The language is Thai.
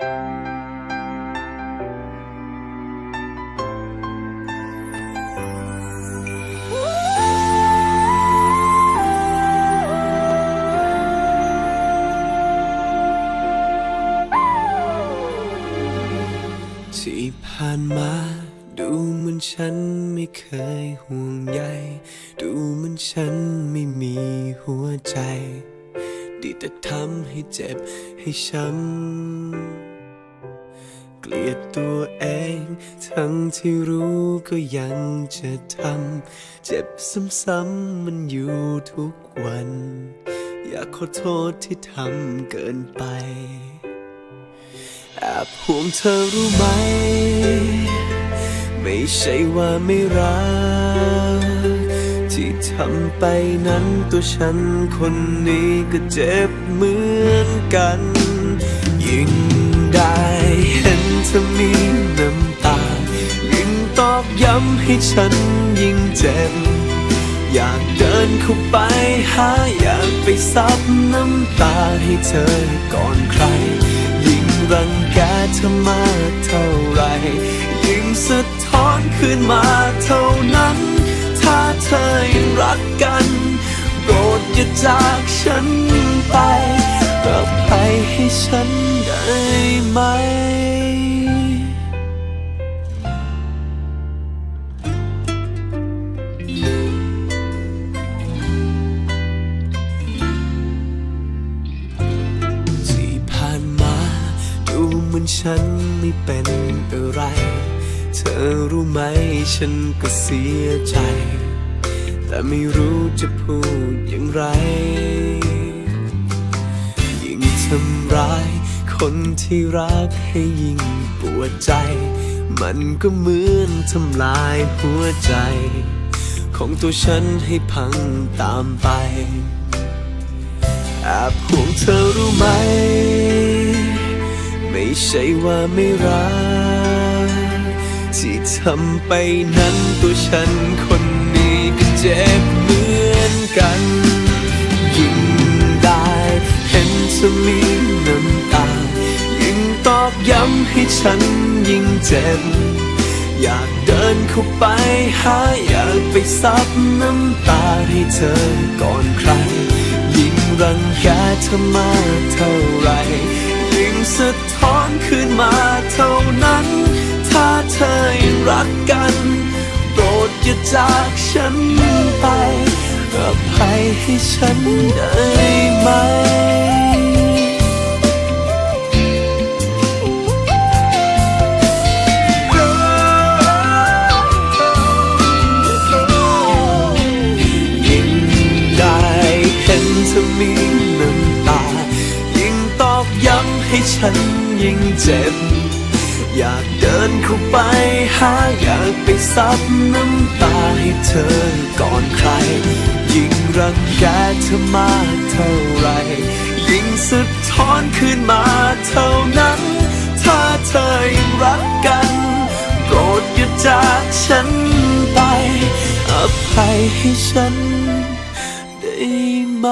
ที่ผ่านมาดูเหมือนฉันไม่เคยห่วงใยดูเหมือนฉันไม่มีหัวใจ ดีแต่ทำให้เจ็บให้ช้ำ ลียดตัวเอง ทั้งที่รู้ก็ยังจะทำ เจ็บซ้ำๆมันอยู่ทุกวัน อยากขอโทษที่ทำเกินไป แอบห่วงเธอรู้ไหม ไม่ใช่ว่าไม่รัก ที่ทำไปนั้นตัวฉันคนนี้ก็เจ็บเหมือนกัน ยิ่งได้ ย้ำให้ฉันยิ่งเจ็บ อยากเดินเข้าไปหาอยากไปซับน้ำตาให้เธอก่อนใคร ยิ่งรังแกเธอมากเท่าไหรยิ่งสะท้อนขึ้นมาเท่านั้น ถ้าเธอยังรักกันโปรดอย่าจากฉันไปอภัยให้ฉันได้ไหม อนฉันไม่เป็นอะไร เธอรู้ไหมฉันก็เสียใจ แต่ไม่รู้จะพูดอย่างไร ยิ่งทำร้าย คนที่รักให้ยิ่งปวดใจ มันก็เหมือนทำลายหัวใจ ของตัวฉันให้พังตามไปแอบห่วงเธอรู้ไหม ไม่ใช่ว่าไม่รักที่ทำไปนั้นตัวฉันคนนี้ก็เจ็บเหมือนกัน ยิ่งได้เห็นเธอมีน้ำตา ยิ่งตอกย้ำให้ฉันยิ่งเจ็บ อยากเดินเข้าไปหาอยากไปซับน้ำตาให้เธอก่อนใคร ยิ่งรังแกเธอมากเท่าไหร่ สะท้อนขึ้นมาเท่านั้น ถ้าเธอยังรักกัน โปรดอย่าจากฉันไปอภัยให้ฉันได้ไหม ฉันยิ่งเจ็บ อยากเดินเข้าไปหาอยากไปซับน้ำตาให้เธอก่อนใคร ยิ่งรังแกเธอมากเท่าไหรยิ่งสะท้อนขึ้นมาเท่านั้น ถ้าเธอยังรักกันโปรดอย่าจากฉันไปอภัยให้ฉันได้ไหม